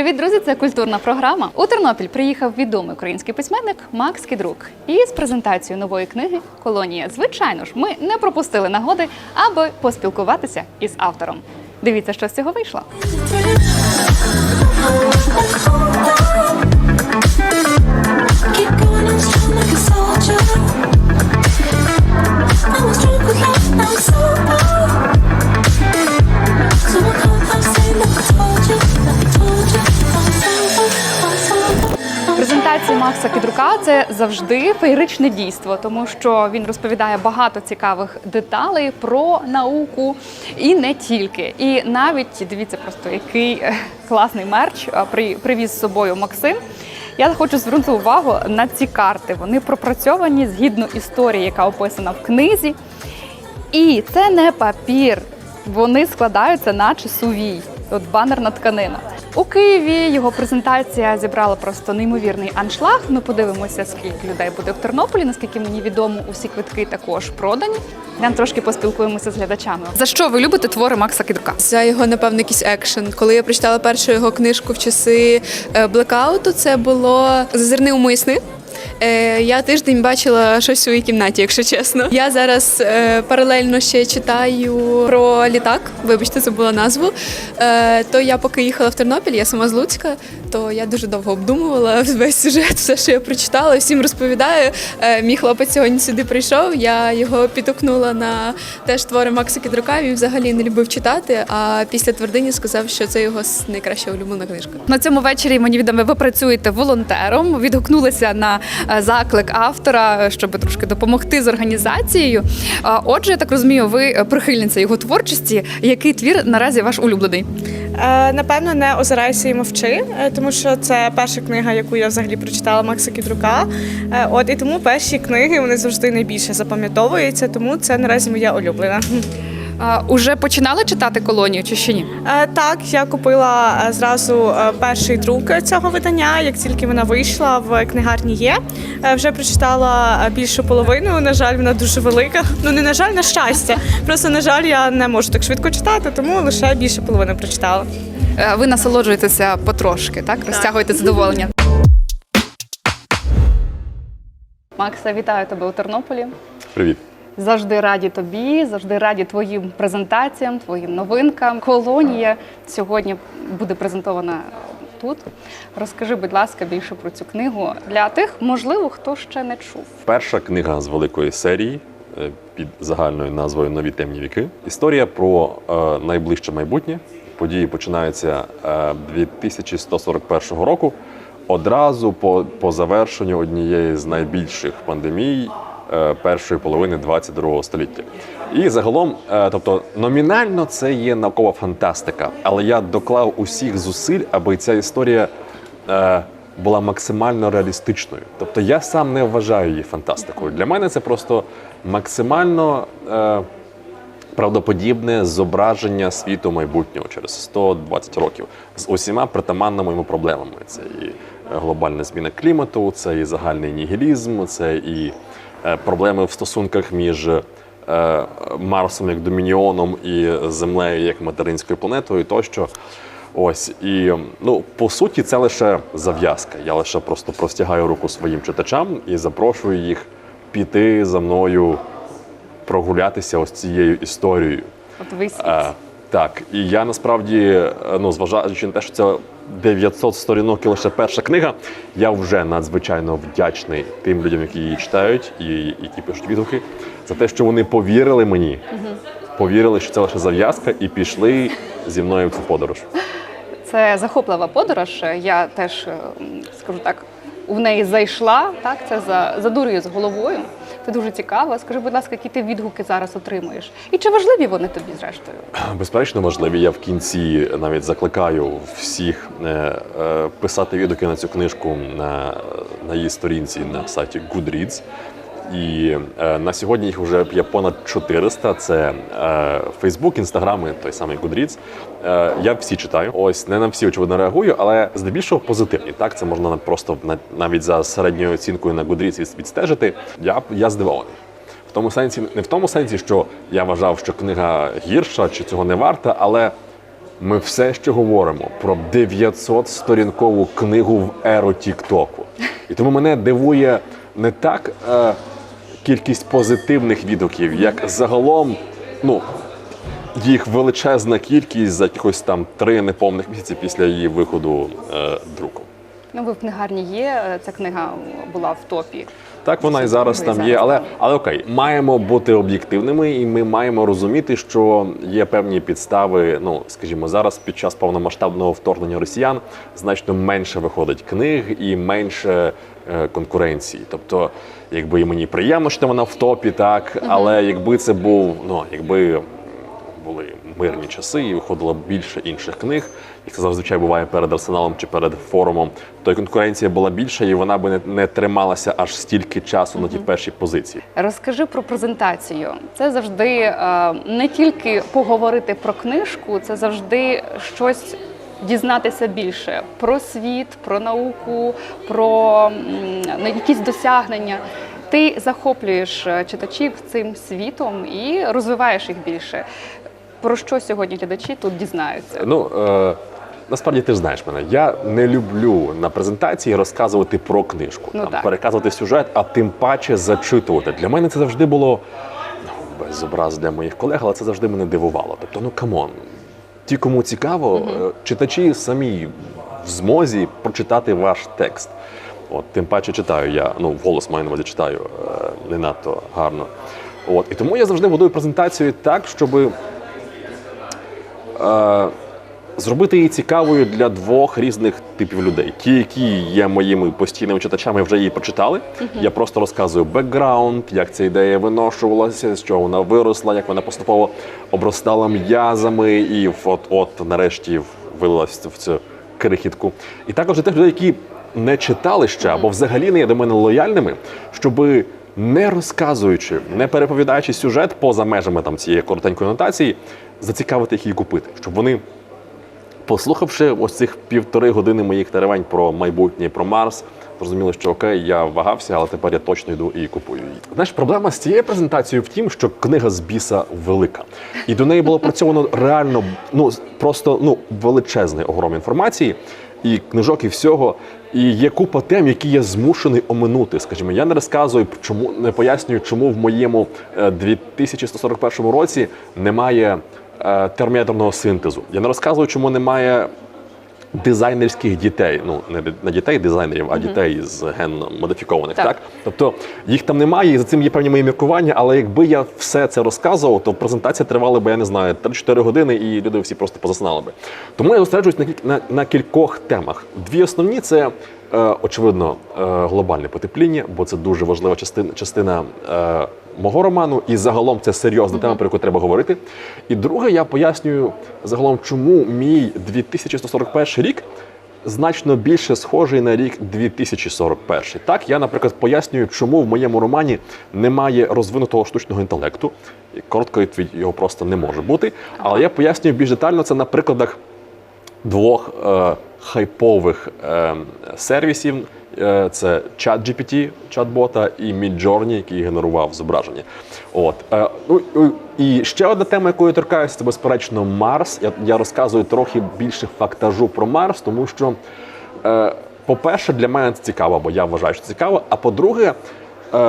Привіт, друзі! Це культурна програма. У Тернопіль приїхав відомий український письменник Макс Кідрук. І з презентацією нової книги Колонія. Звичайно ж, ми не пропустили нагоди, аби поспілкуватися із автором. Дивіться, що з цього вийшло. Keep going on strong like a Презентації Макса Кідрука це завжди феєричне дійство, тому що він розповідає багато цікавих деталей про науку і не тільки. І навіть дивіться, просто який е, класний мерч е, при- привіз з собою Максим. Я хочу звернути увагу на ці карти. Вони пропрацьовані згідно історії, яка описана в книзі. І це не папір. Вони складаються наче сувій. От банерна тканина. У Києві його презентація зібрала просто неймовірний аншлаг. Ми подивимося, скільки людей буде в Тернополі. Наскільки мені відомо, усі квитки також продані. Нам трошки поспілкуємося з глядачами. За що ви любите твори Макса Кідрука? За його, напевно, якийсь екшен. Коли я прочитала першу його книжку в часи е, блекауту, це було Зазирни у мої сни. Е, Я тиждень бачила щось у своїй кімнаті, якщо чесно. Я зараз е, паралельно ще читаю про літак. Вибачте, забула назву. Е, То я поки їхала в Тернопіль, я сама з Луцька, то я дуже довго обдумувала весь сюжет, все, що я прочитала, всім розповідаю. Е, Мій хлопець сьогодні сюди прийшов. Я його підтукнула на теж твори Макса Кідрука. Він взагалі не любив читати. А після твердині сказав, що це його найкраща улюблена книжка. На цьому вечорі мені відомо, ви працюєте волонтером. Відгукнулися на е, заклик автора, щоб трошки допомогти з організацією. Отже, я так розумію, ви е, прихильниця його творчості. Який твір наразі ваш улюблений? Е, Напевно, не озирайся і мовчи, е, тому що це перша книга, яку я взагалі прочитала Макса Кідрука. Е, От і тому перші книги вони завжди найбільше запам'ятовуються, тому це наразі моя улюблена. А, Уже починали читати колонію чи ще ні? Е, Так, я купила е, зразу е, перший друк цього видання. Як тільки вона вийшла в книгарні є. Е, Вже прочитала е, більшу половину. На жаль, вона дуже велика. Ну не на жаль, на щастя. Просто на жаль, я не можу так швидко читати, тому лише більше половини прочитала. Е, Ви насолоджуєтеся потрошки, так? Розтягуєте задоволення. Макса, вітаю тебе у Тернополі. Привіт. Завжди раді тобі, завжди раді твоїм презентаціям, твоїм новинкам. Колонія сьогодні буде презентована тут. Розкажи, будь ласка, більше про цю книгу для тих, можливо, хто ще не чув. Перша книга з великої серії е, під загальною назвою Нові темні віки. Історія про е, найближче майбутнє. Події починаються е, 2141 року. Одразу по, по завершенню однієї з найбільших пандемій е, першої половини 22 століття. І загалом, е, тобто номінально це є наукова фантастика, але я доклав усіх зусиль, аби ця історія е, була максимально реалістичною. Тобто я сам не вважаю її фантастикою. Для мене це просто максимально е, правдоподібне зображення світу майбутнього через 120 років з усіма притаманними йому проблемами. Це і е, глобальна зміна клімату, це і загальний нігілізм, це і е, проблеми в стосунках між е, Марсом як домініоном і Землею як материнською планетою тощо. Ось і ну по суті, це лише зав'язка. Я лише просто простягаю руку своїм читачам і запрошую їх піти за мною прогулятися ось цією історією. От ви світ. Е, так, і я насправді, е, ну зважаючи на те, що це 900 сторінок і лише перша книга, я вже надзвичайно вдячний тим людям, які її читають і які пишуть відгуки, за те, що вони повірили мені, повірили, що це лише зав'язка, і пішли зі мною в цю подорож. Це захоплива подорож. Я теж е, скажу так, у неї зайшла. Так, це за задурює з головою. Це дуже цікаво. Скажи, будь ласка, які ти відгуки зараз отримуєш? І чи важливі вони тобі зрештою? Безперечно, важливі. Я в кінці навіть закликаю всіх е, е, писати відгуки на цю книжку на, на її сторінці на сайті Goodreads. І е, на сьогодні їх вже є понад 400. Це е, Facebook, Instagram і той самий Goodreads. Е, я всі читаю. Ось не на всі очевидно реагую, але здебільшого позитивні. Так, це можна просто на- навіть за середньою оцінкою на Goodreads від- відстежити. Я, я здивований. В тому сенсі, не в тому сенсі, що я вважав, що книга гірша чи цього не варта, але Ми все ще говоримо про 900 сторінкову книгу в еру Тіктоку. І тому мене дивує не так е, кількість позитивних відгуків, як загалом, ну, їх величезна кількість за якось там три неповних місяці після її виходу е, друку. Ну, ви в книгарні є. е, Ця книга була в топі. Так вона і зараз там є, але але окей, маємо бути об'єктивними, і ми маємо розуміти, що є певні підстави. Ну скажімо, зараз під час повномасштабного вторгнення росіян значно менше виходить книг і менше е, конкуренції. Тобто, якби і мені приємно, що вона в топі, так але якби це був, ну якби були мирні часи і виходило більше інших книг, як це зазвичай буває перед арсеналом чи перед форумом, то й конкуренція була більша, і вона би не, не трималася аж стільки часу на ті перші позиції. Розкажи про презентацію. Це завжди е, не тільки поговорити про книжку, це завжди щось дізнатися більше про світ, про науку, про якісь досягнення. Ти захоплюєш е, читачів цим світом і розвиваєш їх більше. Про що сьогодні глядачі тут дізнаються? Ну е, насправді ти ж знаєш мене. Я не люблю на презентації розказувати про книжку, Ну, там, так. переказувати сюжет, а тим паче зачитувати. Для мене це завжди було ну, без образ для моїх колег, але це завжди мене дивувало. Тобто, ну камон, ті, кому цікаво, угу. читачі самі в змозі прочитати ваш текст. От, тим паче читаю я, ну, голос маю на увазі читаю е, не надто гарно. От, і тому я завжди будую презентацію так, щоб е, зробити її цікавою для двох різних типів людей. Ті, які є моїми постійними читачами, вже її прочитали. Я просто розказую бекграунд, як ця ідея виношувалася, з чого вона виросла, як вона поступово обростала м'язами, і от, от нарешті вилилась в цю крихітку. І також для тих людей, які не читали ще або взагалі не є до мене лояльними, щоби не розказуючи, не переповідаючи сюжет поза межами там цієї коротенької нотації, зацікавити їх її купити, щоб вони послухавши ось цих півтори години моїх теревень про майбутнє, про Марс, зрозуміли, що окей, я вагався, але тепер я точно йду і купую її. Знаєш, проблема з цією презентацією в тім, що книга з біса велика, і до неї було працьовано реально ну просто ну величезний огром інформації. І книжок, і всього, і є купа тем, які я змушений оминути. Скажімо, я не розказую, чому не пояснюю, чому в моєму е, 2141 році немає е, синтезу. Я не розказую, чому немає дизайнерських дітей. Ну не, дітей дизайнерів, а дітей з генно модифікованих. Так. Так. тобто їх там немає, і за цим є певні мої міркування. Але якби я все це розказував, то презентація тривала би, я не знаю, 3-4 години, і люди всі просто позаснали би. Тому я зосереджуюсь на, на, на кількох темах. Дві основні це. е, Очевидно, е, глобальне потепління, бо це дуже важлива частина, частина е, мого роману, і загалом це серйозна тема, про яку треба говорити. І друге, я пояснюю загалом, чому мій 2141 рік значно більше схожий на рік 2041. Так, я, наприклад, пояснюю, чому в моєму романі немає розвинутого штучного інтелекту. Коротко відповідь його просто не може бути. Але я пояснюю більш детально це на прикладах двох е, хайпових е, сервісів. Е, Це ChatGPT, чат-бота, і Midjourney, який генерував зображення. От е, ну і- ще одна тема, якою я торкаюся, це безперечно Марс. Я, я розказую трохи більше фактажу про Марс, тому що, е, по-перше, для мене це цікаво, бо я вважаю, що цікаво. А по-друге,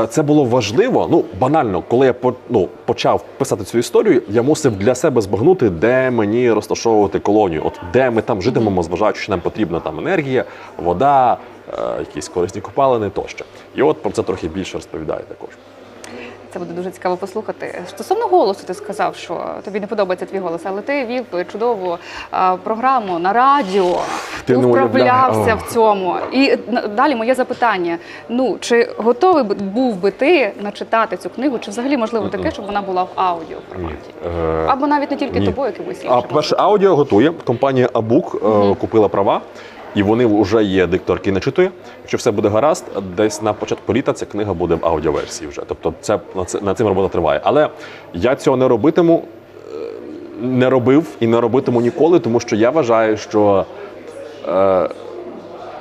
це було важливо. Ну, банально, коли я ну, почав писати цю історію, я мусив для себе збагнути, де мені розташовувати колонію. От де ми там житимемо, зважаючи, що нам потрібна там енергія, вода, якісь корисні копалини тощо. І от про це трохи більше розповідаю також. Це буде дуже цікаво послухати. Стосовно голосу, ти сказав, що тобі не подобається твій голос, але ти вів чудову а, програму на радіо. Ти вправлявся в цьому. І на- далі моє запитання: ну чи готовий був би ти начитати цю книгу, чи взагалі можливо таке, щоб вона була в аудіо форматі? Е, Або навіть не тільки ні. тобою, якимось іншим. А перше аудіо готує. Компанія Абук е, купила права, і вони вже є диктор, який начитує. Якщо все буде гаразд, десь на початку літа ця книга буде в аудіоверсії вже. Тобто, це на над цим робота триває. Але я цього не робитиму, е, не робив і не робитиму ніколи, тому що я вважаю, що. Е,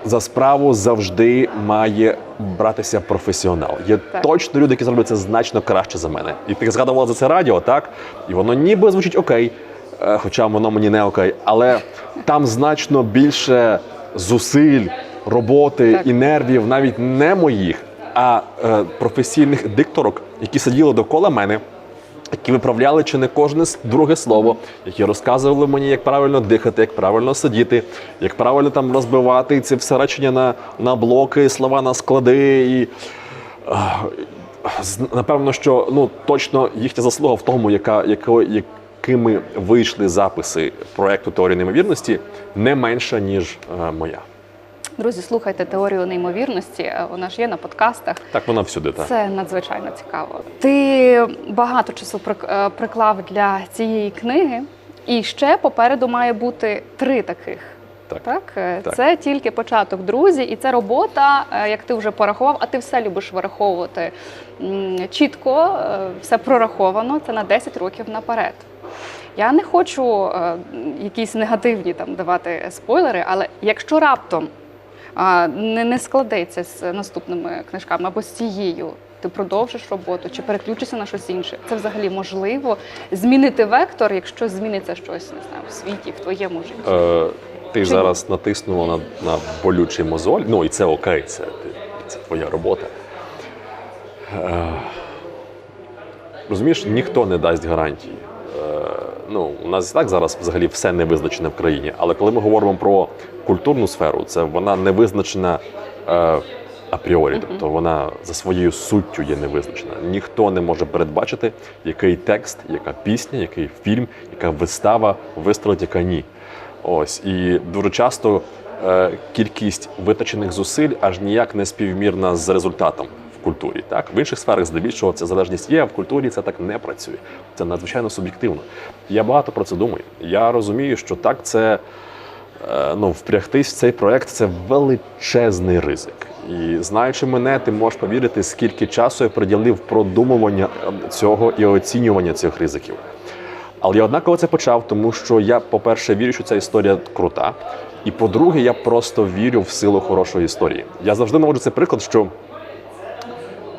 за справу завжди має братися професіонал. Є Так. точно люди, які зроблять це значно краще за мене. І ти згадувала за це радіо, так? І воно ніби звучить окей. е, хоча воно мені не окей, але там значно більше зусиль, роботи Так. і нервів, навіть не моїх, а е, професійних дикторок, які сиділи довкола мене. Які виправляли чи не кожне друге слово, які розказували мені, як правильно дихати, як правильно сидіти, як правильно там розбивати ці все речення на, на блоки, слова на склади. І, Ах, напевно, що ну точно їхня заслуга в тому, яка яко, якими вийшли записи проекту теорії неймовірності, не менша ніж е, моя. Друзі, слухайте теорію неймовірності. е, Вона ж є на подкастах. Так вона всюди. Так. Це надзвичайно цікаво. Ти багато часу е, приклав для цієї книги, і ще попереду має бути три таких. Так. Е, Так. це тільки початок, друзі, і це робота, як ти вже порахував, а ти все любиш вираховувати чітко, все прораховано. Це на 10 років наперед. Я не хочу е, якісь негативні там давати спойлери, але якщо раптом а, не, не складеться з наступними книжками або з цією. Ти продовжиш роботу чи переключишся на щось інше. Це взагалі можливо змінити вектор, якщо зміниться щось не знаю, в світі, в твоєму житті. Е, ти Чи ні? зараз натиснула на, на болючий мозоль. Ну і це окей, це, це твоя робота. Е, розумієш, ніхто не дасть гарантії. Е, ну, у нас і так зараз взагалі все не визначене в країні. Але коли ми говоримо про культурну сферу, це вона не визначена е, апріорі, тобто вона за своєю суттю є невизначена. Ніхто не може передбачити, який текст, яка пісня, який фільм, яка вистава вистрелить, яка ні. Ось і дуже часто е, кількість витрачених зусиль аж ніяк не співмірна з результатом культурі. Так в інших сферах здебільшого ця залежність є, а в культурі це так не працює. Це надзвичайно суб'єктивно. Я багато про це думаю. Я розумію, що так це е, ну, впрягтись в цей проект це величезний ризик. І знаючи мене, ти можеш повірити, скільки часу я приділив продумування е, цього і оцінювання цих ризиків. Але я однаково це почав, тому що я, по-перше, вірю, що ця історія крута. І по-друге, я просто вірю в силу хорошої історії. Я завжди наводжу цей приклад, що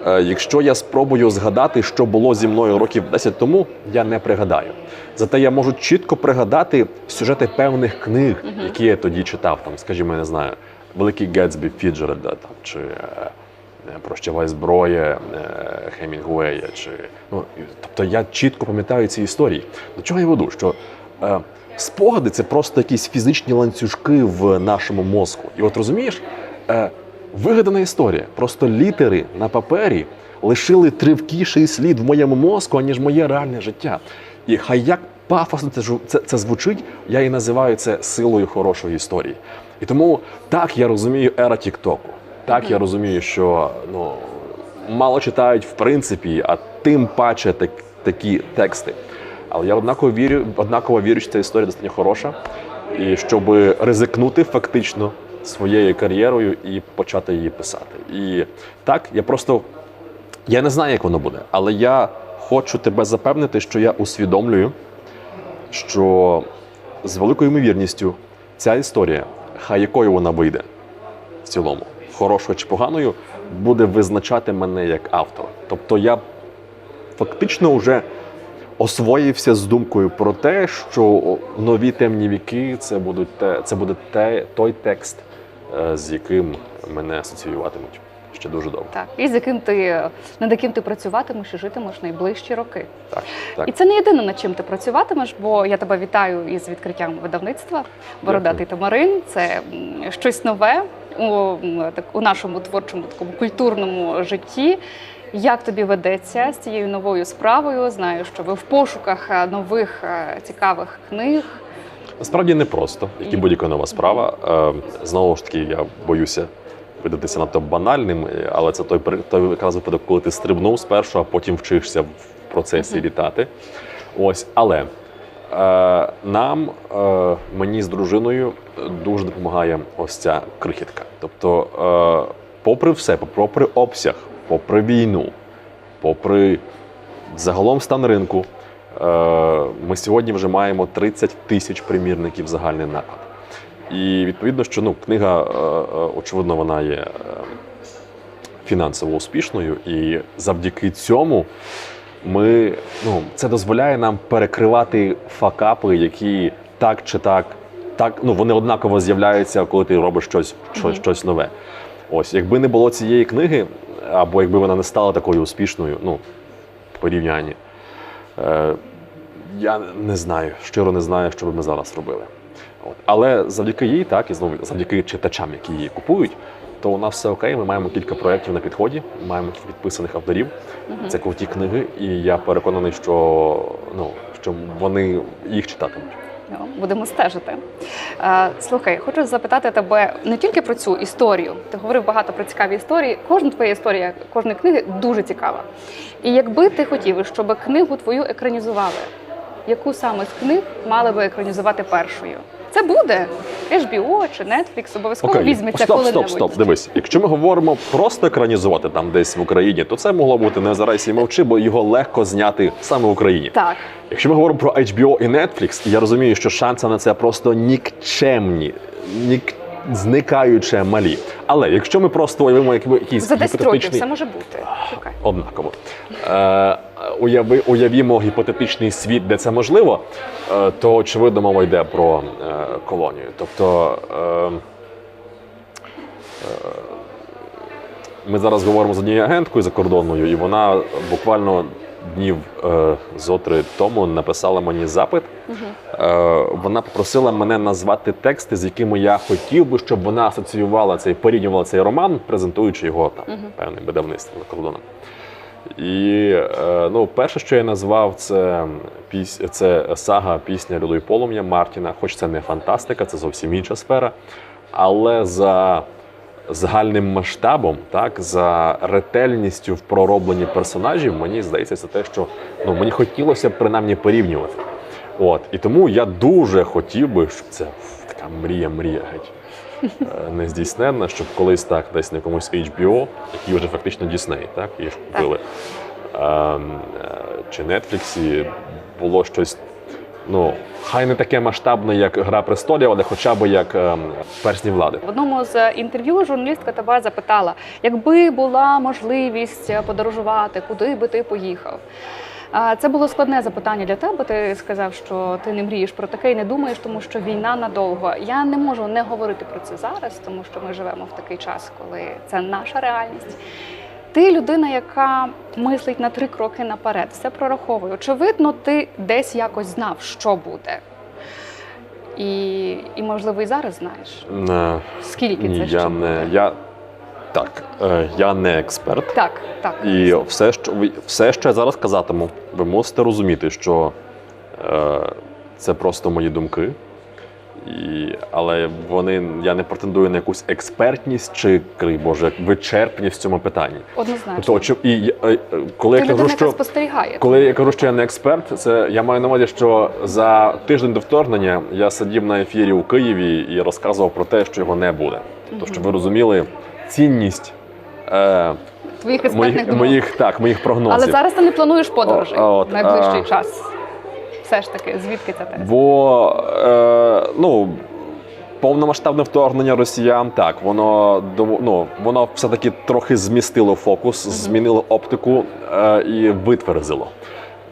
якщо я спробую згадати, що було зі мною років 10 тому, я не пригадаю. Зате я можу чітко пригадати сюжети певних книг, які я тоді читав. Там, скажімо, я не знаю, Великий Гетсбі Фіджеральда там, чи е, е, Прощавай зброя е, Хемінгуея. Чи, ну, тобто я чітко пам'ятаю ці історії. До чого я веду? Що е, спогади це просто якісь фізичні ланцюжки в нашому мозку. І от розумієш, е, вигадана історія. Просто літери на папері лишили тривкіший слід в моєму мозку, аніж моє реальне життя. І хай як пафосно це, це, це звучить, я і називаю це силою хорошої історії. І тому так я розумію ера Тіктоку. Так я розумію, що ну, мало читають в принципі, а тим паче так, такі тексти. Але я однаково вірю, однаково вірю, що ця історія достатньо хороша, і щоб ризикнути фактично своєю кар'єрою і почати її писати. І так, я просто я не знаю, як воно буде, але я хочу тебе запевнити, що я усвідомлюю, що з великою ймовірністю ця історія, хай якою вона вийде в цілому, хорошою чи поганою, буде визначати мене як автора. Тобто я фактично вже освоївся з думкою про те, що нові темні віки це будуть те, це буде те, той текст, з яким мене асоціюватимуть ще дуже довго. Так, і з яким ти над яким ти працюватимеш і житимеш найближчі роки. Так, так. І це не єдине, над чим ти працюватимеш, бо я тебе вітаю із відкриттям видавництва Бородатий Тамарин. Це щось нове у, так, у нашому творчому такому культурному житті. Як тобі ведеться з цією новою справою? Знаю, що ви в пошуках е, нових е, цікавих книг. Насправді не просто, як і будь-яка нова справа. Е, Знову ж таки, я боюся видатися надто банальним, е, але це той той якраз випадок, коли ти стрибнув спершу, а потім вчишся в процесі літати. Ось, але е, нам, е, мені з дружиною, дуже допомагає ось ця крихітка. Тобто, е, попри все, попри обсяг, попри війну, попри загалом стан ринку. Е, Ми сьогодні вже маємо 30 тисяч примірників загальний наклад. І відповідно, що ну, книга, е, е, очевидно, вона є фінансово успішною, і завдяки цьому ми ну це дозволяє нам перекривати факапи, які так чи так, так ну вони однаково з'являються, коли ти робиш щось, щось, щось нове. Ось, якби не було цієї книги, або якби вона не стала такою успішною, ну порівнянні, я не знаю, щиро не знаю, що би ми зараз робили. От. Але завдяки їй, так, і знову завдяки читачам, які її купують, то у нас все окей. Ми маємо кілька проєктів на підході, маємо підписаних авторів. Це круті книги, і я переконаний, що, ну, що вони їх читатимуть. Ну, Будемо стежити. Е, Слухай, хочу запитати тебе не тільки про цю історію. Ти говорив багато про цікаві історії. Кожна твоя історія, кожної книги дуже цікава. І якби ти хотів, щоб книгу твою екранізували, яку саме з книг мали би екранізувати першою? Це буде HBO чи Netflix, обов'язково візьметься стоп, коли-небудь. стоп, стоп. Дивись, якщо ми говоримо просто екранізувати там десь в Україні, то це могло бути не зараз і мовчи, бо його легко зняти саме в Україні. Так. Якщо ми говоримо про HBO і Netflix, я розумію, що шанси на це просто нікчемні, нік... зникаюче малі. Але якщо ми просто уявимо який- якийсь За 10 років все може бути. Чекай. однаково. Е, уяви, уявімо гіпотетичний світ, де це можливо, е, то очевидно мова йде про е, колонію. Тобто е, е, ми зараз говоримо з однією агенткою закордонною, і вона буквально днів е, зо три тому написала мені запит. Е, вона попросила мене назвати тексти, з якими я хотів би, щоб вона асоціювала цей, порівнювала цей роман, презентуючи його там певним видавництвом за кордоном. І е, ну, перше, що я назвав, це піс... це сага Пісня Льоду і полум'я Мартіна. Хоч це не фантастика, це зовсім інша сфера. Але за загальним масштабом, так, за ретельністю в проробленні персонажів, мені здається, це те, що ну, мені хотілося б принаймні порівнювати. От. І тому я дуже хотів би, щоб це така мрія-мрія геть е, нездійсненна, щоб колись так десь на якомусь HBO, який вже фактично Disney, так, ж купили, ем, е, чи Netflix, було щось, ну, хай не таке масштабне, як Гра престолів, але хоча б як ем, персні влади. В одному з інтерв'ю журналістка тебе запитала, якби була можливість подорожувати, куди би ти поїхав. Це було складне запитання для тебе. Ти сказав, що ти не мрієш про таке і не думаєш, тому що війна надовго. Я не можу не говорити про це зараз, тому що ми живемо в такий час, коли це наша реальність. Ти людина, яка мислить на три кроки наперед, все прораховує. Очевидно, ти десь якось знав, що буде. І, і можливо, і зараз знаєш. Е, Скільки Ні, це ще я буде? не я так, е, я не експерт. Так, так. І все, що ви все, що я зараз казатиму, ви мусите розуміти, що е, це просто мої думки. І, але вони я не претендую на якусь експертність чи крий Боже, вичерпність в цьому питанні. Однозначно. Тобто, очі- і е, е, коли Ти я кажу, що спостерігає. коли я кажу, що я не експерт, це я маю на увазі, що за тиждень до вторгнення я сидів на ефірі у Києві і розказував про те, що його не буде. Тобто, щоб ви розуміли цінність е, Твоїх моїх, моїх, так, моїх прогнозів. Але зараз ти не плануєш от, найближчий а. час. Все ж таки, звідки це те? Бо е, ну, повномасштабне вторгнення росіян, так, воно ну, воно все-таки трохи змістило фокус, змінило оптику е, і витверзило.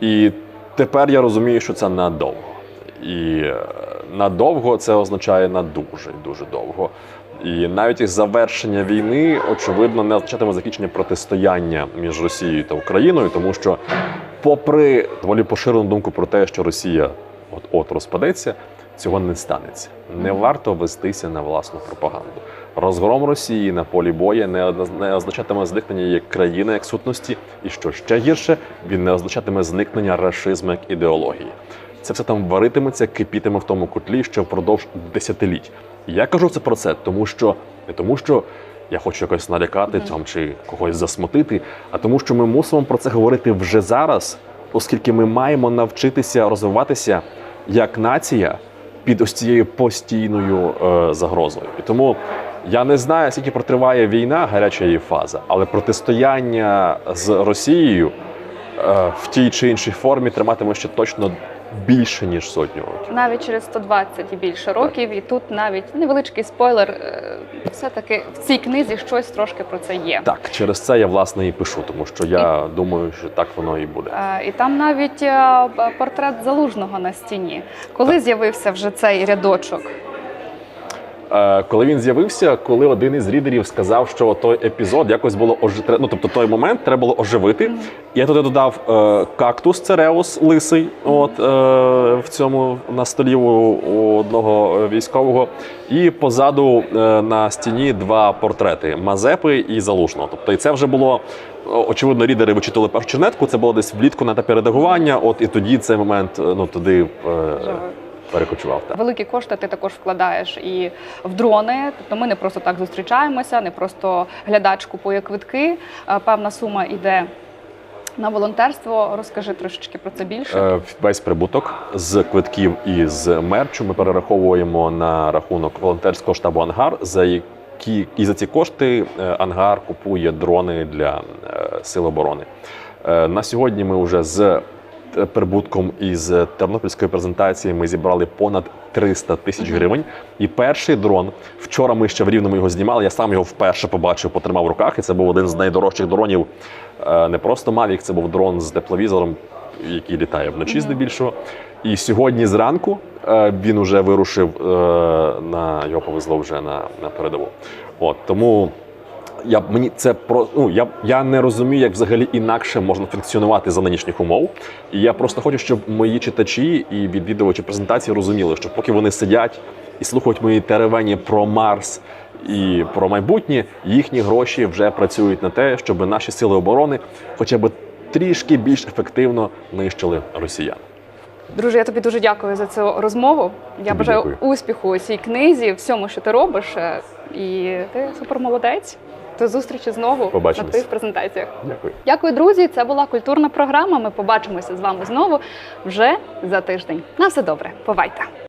І тепер я розумію, що це надовго. І е, надовго це означає на дуже дуже довго. І навіть і завершення війни, очевидно, не означатиме закінчення протистояння між Росією та Україною, тому що, попри доволі поширену думку про те, що Росія от от розпадеться, цього не станеться. Не варто вестися на власну пропаганду. Розгром Росії на полі бою не, не означатиме зникнення як країни, як сутності, і що ще гірше, він не означатиме зникнення рашизму як ідеології. Це все там варитиметься, кипітиме в тому котлі ще впродовж десятиліть. Я кажу це про це, тому що не тому, що я хочу якось налякати там чи когось засмутити, а тому, що ми мусимо про це говорити вже зараз, оскільки ми маємо навчитися розвиватися як нація під ось цією постійною е, загрозою. І тому я не знаю, скільки протриває війна, гаряча її фаза, але протистояння з Росією е, в тій чи іншій формі триматиме ще точно більше ніж сотню років. Навіть через 120 і більше років, і тут навіть невеличкий спойлер. е, Все-таки в цій книзі щось трошки про це є. Так, через це я власне і пишу, тому що я думаю, що так воно і буде. Е, І там навіть е, портрет залужного на стіні. Коли з'явився вже цей рядочок? Е, коли він з'явився, коли один із рідерів сказав, що той епізод якось було ожити, ну тобто той момент треба було оживити. Я туди додав е, кактус цереус лисий, от е, в цьому на столі у, одного військового, і позаду е, на стіні два портрети Мазепи і Залужного. Тобто, і це вже було. Очевидно, рідери вичитали першу чернетку. Це було десь влітку на етапі редагування. От і тоді цей момент ну туди е, перекочував. Так. Великі кошти ти також вкладаєш і в дрони. Тобто ми не просто так зустрічаємося, не просто глядач купує квитки. Е, Певна сума йде на волонтерство. Розкажи трошечки про це більше. Е, Весь прибуток з квитків і з мерчу ми перераховуємо на рахунок волонтерського штабу Ангар, за які і за ці кошти е, Ангар купує дрони для сил оборони. На сьогодні ми вже з прибутком із тернопільської презентації ми зібрали понад 300 тисяч гривень. І перший дрон вчора ми ще в рівному його знімали. Я сам його вперше побачив, потримав в руках, і це був один з найдорожчих дронів. Е, Не просто Mavic, це був дрон з тепловізором, який літає вночі здебільшого. І сьогодні зранку е, він уже вирушив е, на його повезло вже на, на передову. От тому я мені це про ну я, я не розумію, як взагалі інакше можна функціонувати за нинішніх умов. І я просто хочу, щоб мої читачі і відвідувачі презентації розуміли, що поки вони сидять і слухають мої теревені про Марс і про майбутнє, їхні гроші вже працюють на те, щоб наші сили оборони хоча б трішки більш ефективно нищили росіян. Друже, я тобі дуже дякую за цю розмову. Я бажаю дякую. успіху у цій книзі, всьому, що ти робиш. е, І ти супермолодець. До зустрічі знову Побачимось. на твоїх презентаціях. Дякую. Дякую, друзі. Це була культурна програма. Ми побачимося з вами знову вже за тиждень. На все добре. Бувайте!